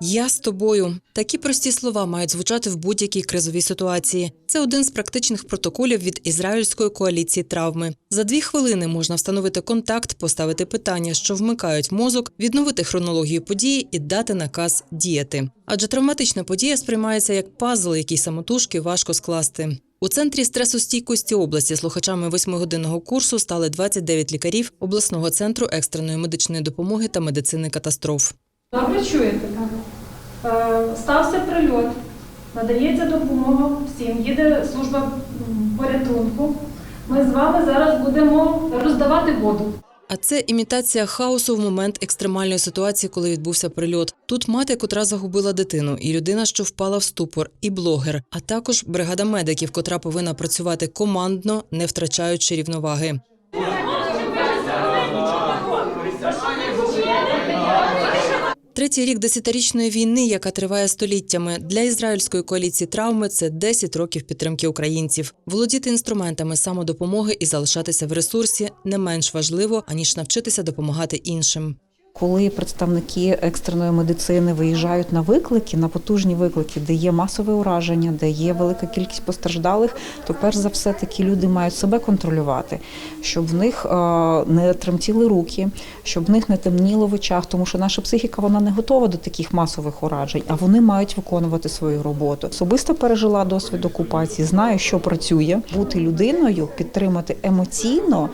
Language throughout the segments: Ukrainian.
Я з тобою. Такі прості слова мають звучати в будь-якій кризовій ситуації. Це один з практичних протоколів від ізраїльської коаліції травми. За дві хвилини можна встановити контакт, поставити питання, що вмикають мозок, відновити хронологію події і дати наказ діяти. Адже травматична подія сприймається як пазл, який самотужки важко скласти. У центрі стресостійкості області слухачами восьмигодинного курсу стали 29 лікарів обласного центру екстреної медичної допомоги та медицини катастроф. Добре чуєте? Стався прильот, надається допомога всім, їде служба порятунку. Ми з вами зараз будемо роздавати воду. А це імітація хаосу в момент екстремальної ситуації, коли відбувся прильот. Тут мати, котра загубила дитину, і людина, що впала в ступор, і блогер, а також бригада медиків, котра повинна працювати командно, не втрачаючи рівноваги. Третій рік десятирічної війни, яка триває століттями, для ізраїльської коаліції травми це 10 років підтримки українців. Володіти інструментами самодопомоги і залишатися в ресурсі не менш важливо аніж навчитися допомагати іншим. Коли представники екстреної медицини виїжджають на виклики, на потужні виклики, де є масове ураження, де є велика кількість постраждалих, то перш за все такі люди мають себе контролювати, щоб в них не тремтіли руки, щоб в них не темніло в очах, тому що наша психіка вона не готова до таких масових уражень, а вони мають виконувати свою роботу. Особисто пережила досвід окупації, знаю, що працює, бути людиною, підтримати емоційно,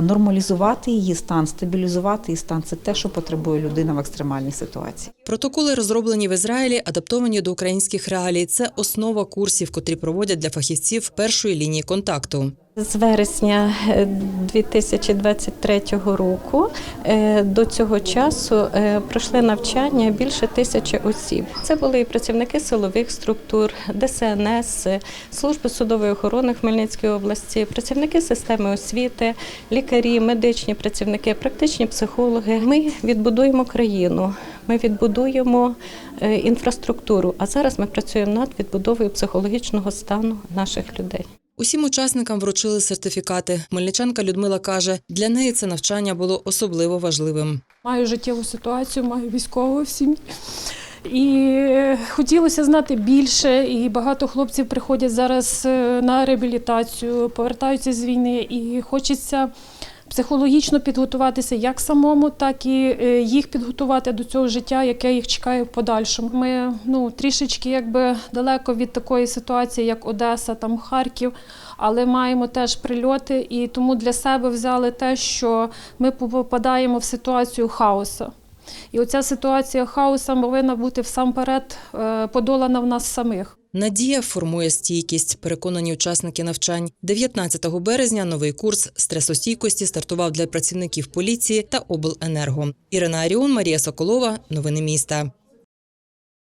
нормалізувати її стан, стабілізувати її стан це те, що потребує людина в екстремальній ситуації. Протоколи розроблені в Ізраїлі, адаптовані до українських реалій. Це основа курсів, котрі проводять для фахівців першої лінії контакту. З вересня е, 2023 року е, до цього часу е, пройшли навчання більше тисячі осіб. Це були і працівники силових структур, ДСНС, служби судової охорони Хмельницької області, працівники системи освіти, лікарі, медичні працівники, практичні психологи. Ми відбудуємо країну, ми відбудуємо е, інфраструктуру. А зараз ми працюємо над відбудовою психологічного стану наших людей. Усім учасникам вручили сертифікати. Мельничанка Людмила каже, для неї це навчання було особливо важливим. Маю життєву ситуацію, маю військову в сім'ї. І хотілося знати більше, і багато хлопців приходять зараз е, на реабілітацію, повертаються з війни, і хочеться психологічно підготуватися як самому, так і е, їх підготувати до цього життя, яке їх чекає в подальшому. Ми ну трішечки якби далеко від такої ситуації, як Одеса, там Харків, але маємо теж прильоти, і тому для себе взяли те, що ми попадаємо в ситуацію хаосу. І оця ситуація хаоса повинна бути всамперед е, подолана в нас самих. Надія формує стійкість, переконані учасники навчань. 19 березня новий курс стресостійкості стартував для працівників поліції та обленерго. Ірина Аріон, Марія Соколова. Новини міста.